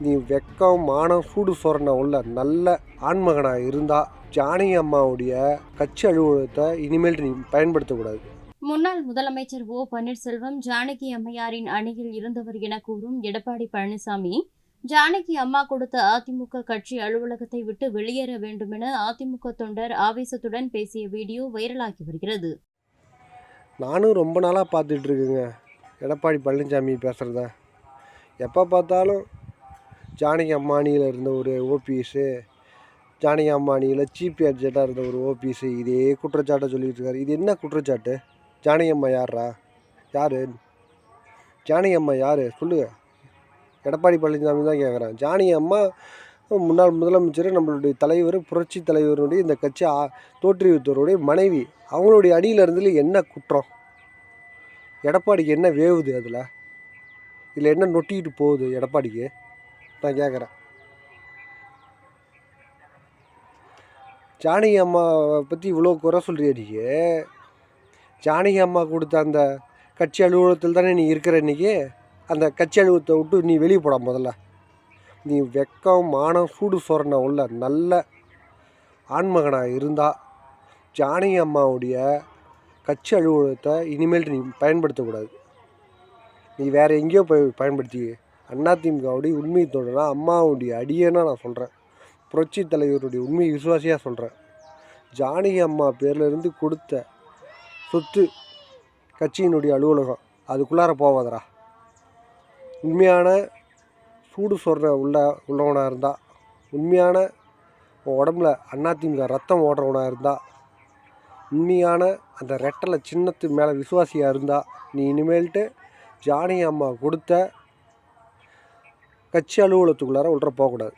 நீ வெக்கம் மானம் சூடு சொரணை உள்ள நல்ல ஆண்மகனாக இருந்தால் ஜானகி அம்மாவுடைய கட்சி அலுவலகத்தை இனிமேல் நீ பயன்படுத்தக்கூடாது. முன்னாள் முதலமைச்சர் ஓ. பன்னீர்செல்வம் ஜானகி அம்மையாரின் அணியில் இருந்தவர் என கூறும் எடப்பாடி பழனிசாமி ஜானகி அம்மா கொடுத்த அதிமுக கட்சி அலுவலகத்தை விட்டு வெளியேற வேண்டுமென அதிமுக தொண்டர் ஆவேசத்துடன் பேசிய வீடியோ வைரலாகி வருகிறது. நானும் ரொம்ப நாளாக பார்த்துட்டு இருக்கேங்க. எடப்பாடி பழனிசாமி பேசுகிறத எப்போ பார்த்தாலும் ஜானகி அம்மானியில் இருந்த ஒரு ஓபிஎஸ்ஸு ஜானகி அம்மானியில் சீப் அட்ஜெட்டாக இருந்த ஒரு ஓபிஎஸ்ஸு இதே குற்றச்சாட்டை சொல்லிகிட்டு இருக்காரு இது என்ன குற்றச்சாட்டு? ஜானகி அம்மா யாரா யார்? ஜானகி அம்மா யார்? சொல்லுங்க. எடப்பாடி பழனிசாமி தான் கேட்குறேன் ஜானகி அம்மா முன்னாள் முதலமைச்சர் நம்மளுடைய தலைவர் புரட்சி தலைவருடைய இந்த கட்சி தோற்றுவித்தவருடைய மனைவி. அவங்களுடைய அடியில் இருந்ததுல என்ன குற்றம்? எடப்பாடிக்கு என்ன வேவுது அதில்? இதில் என்ன நொட்டிக்கிட்டு போகுது எடப்பாடிக்கு? நான் கேட்குறேன் ஜானகி அம்மாவை பற்றி இவ்வளோ குறை சொல்கிறிய ஜானகி அம்மா கொடுத்த அந்த கட்சி அலுவலகத்தில் தானே நீ இருக்கிற இன்றைக்கி அந்த கட்சி அலுவலகத்தை விட்டு நீ வெளியே போட முதல்ல. நீ வெக்கம் மானம் சூடு சொரண உள்ள நல்ல ஆண்மகனாக இருந்தால் ஜானகி அம்மாவுடைய கட்சி அலுவலகத்தை இனிமேல் நீ பயன்படுத்தக்கூடாது. நீ வேறு எங்கேயோ போய் பயன்படுத்தி அதிமுகவுடைய உண்மை தொடரா அம்மாவுடைய அடியேன்னா நான் சொல்கிறேன் புரட்சி தலைவருடைய உண்மை விசுவாசியாக சொல்கிறேன் ஜானகி அம்மா பேர்லேருந்து கொடுத்த சொத்து கட்சியினுடைய அலுவலகம். அதுக்குள்ளார போவாதரா உண்மையான சூடு சொல்கிற உள்ள உள்ளவனாக இருந்தால் உண்மையான உன் உடம்புல அதிமுக ரத்தம் ஓடுறவனாக இருந்தால் உண்மையான அந்த ரெட்டலை சின்னத்து மேலே விசுவாசியாக இருந்தால் நீ இனிமேல்ட்டு ஜானகி அம்மா கொடுத்த கட்சி அலுவலகத்துக்குள்ளார உள்ள போகக்கூடாது.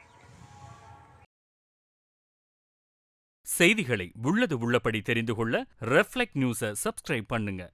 செய்திகளை உள்ளது உள்ளபடி தெரிந்து கொள்ள ரெஃப்ளெக்ட் நியூஸை சப்ஸ்கிரைப் பண்ணுங்க.